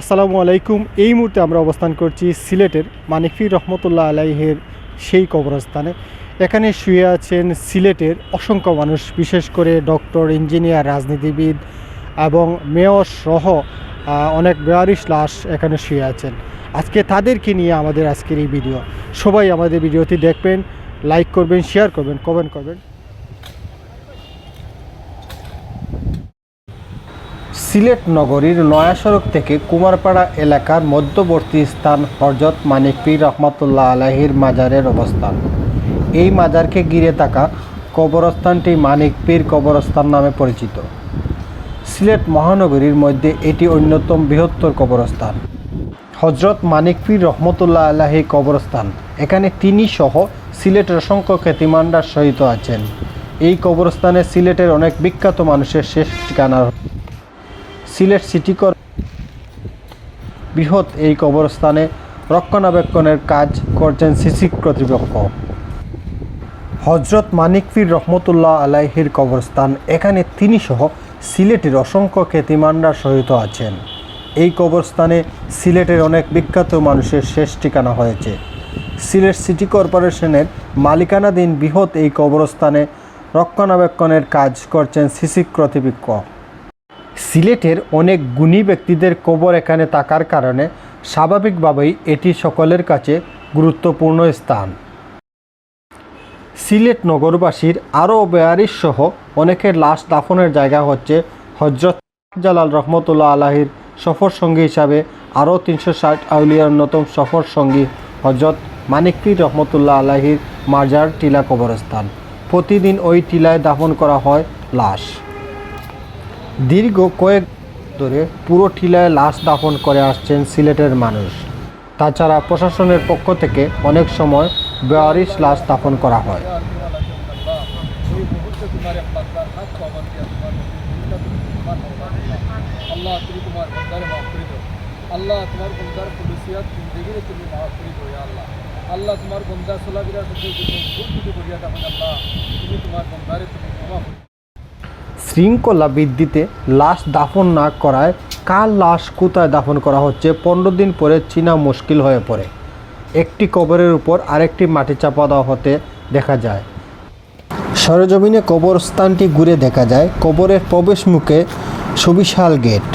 আসসালামু আলাইকুম। এই মুহূর্তে আমরা অবস্থান করছি সিলেটের মানিকফির রহমতুল্লাহ আলাইহের সেই কবরস্থানে। এখানে শুয়ে আছেন সিলেটের অসংখ্য মানুষ, বিশেষ করে ডক্টর, ইঞ্জিনিয়ার, রাজনীতিবিদ এবং মেয়র সহ অনেক বেয়ারিশ লাশ এখানে শুয়ে আছেন। আজকে তাদেরকে নিয়ে আমাদের আজকের এই ভিডিও। সবাই আমাদের ভিডিওটি দেখবেন, লাইক করবেন, শেয়ার করবেন, কমেন্ট করবেন। সিলেট নগরীর নয়া সড়ক থেকে কুমারপাড়া এলাকার মধ্যবর্তী স্থান হরজত মানিক পীর রহমতুল্লাহ আলাহির মাজারের অবস্থান। এই মাজারকে ঘিরে থাকা কবরস্থানটি মানিক পীর কবরস্থান নামে পরিচিত। সিলেট মহানগরীর মধ্যে এটি অন্যতম বৃহত্তর কবরস্থান। হজরত মানিক পীর রহমতুল্লাহ আলাহি কবরস্থান। এখানে তিনি সহ সিলেটের অসংখ্য খ্যাতিমান্ডার সহিত আছেন। এই কবরস্থানে সিলেটের অনেক বিখ্যাত মানুষের শেষ ঠিকানা সিলেট সিটি কর বৃহৎ এই কবরস্থানে রক্ষণাবেক্ষণের কাজ করছেন সিসি কর্তৃপক্ষ। হজরত মানিকফির রহমতুল্লাহ আলাইহির কবরস্থান, এখানে তিনি সহ সিলেটের অসংখ্য খ্যাতিমান্ডার সহিত আছেন। এই কবরস্থানে সিলেটের অনেক বিখ্যাত মানুষের শেষ ঠিকানা হয়েছে। সিলেট সিটি কর্পোরেশনের মালিকানাধীন বৃহৎ এই কবরস্থানে রক্ষণাবেক্ষণের কাজ করছেন সিসি কর্তৃপক্ষ। সিলেটের অনেক গুণী ব্যক্তিদের কবর এখানে থাকার কারণে স্বাভাবিকভাবেই এটি সকলের কাছে গুরুত্বপূর্ণ স্থান। সিলেট নগরবাসীর আরও বেয়ারিশ সহ অনেকের লাশ দাফনের জায়গা হচ্ছে হজরত জালাল রহমতুল্লাহ আলাহির সফর সঙ্গী হিসাবে আরও তিনশো ষাট আউলিয়ার অন্যতম সফর সঙ্গী হজরত মানিকপীর রহমতুল্লাহ আলাহির মাজার টিলা কবরস্থান। প্রতিদিন ওই টিলায় দাফন করা হয় লাশ। দীর্ঘ কয়েক ধরে পুরো টিলায় লাশ দাফন করে আসছেন সিলেটের মানুষ। তাছাড়া প্রশাসনের পক্ষ থেকে অনেক সময় বেয়ারিশ লাশ দাফন করা হয়। আল্লাহ, তুমি তোমার তুমি তুমি শৃঙ্খলা বৃদ্ধিতে লাশ দাফন না করায় কার লাশ কোথায় দাফন করা হচ্ছে? পনেরো দিন পরে চিনা মুশকিল হয়ে পড়ে। একটি কবরের উপর আরেকটি মাটি চাপা দেওয়া হতে দেখা যায়। সরজমিনে কবরস্থানটি ঘুরে দেখা যায়। কবরের প্রবেশ মুখে সুবিশাল গেট।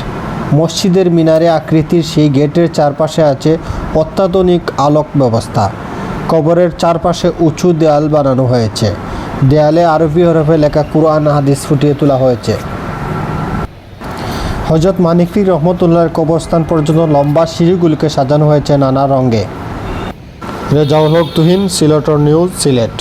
মসজিদের মিনারে আকৃতির সেই গেটের চারপাশে আছে অত্যাধুনিক আলোক ব্যবস্থা। কবরের চারপাশে উঁচু দেয়াল বানানো হয়েছে। দেয়ালে আরবি হরফে লেখা কুরআন হাদিস ফুটিয়ে তোলা হয়েছে। হজরত মানিকফির রহমতুল্লাহর কবরস্থান পর্যন্ত লম্বা সিঁড়িগুলিকে সাজানো হয়েছে নানা রঙে। রেজাউল হক তুহিন, সিলেটর নিউজ, সিলেট।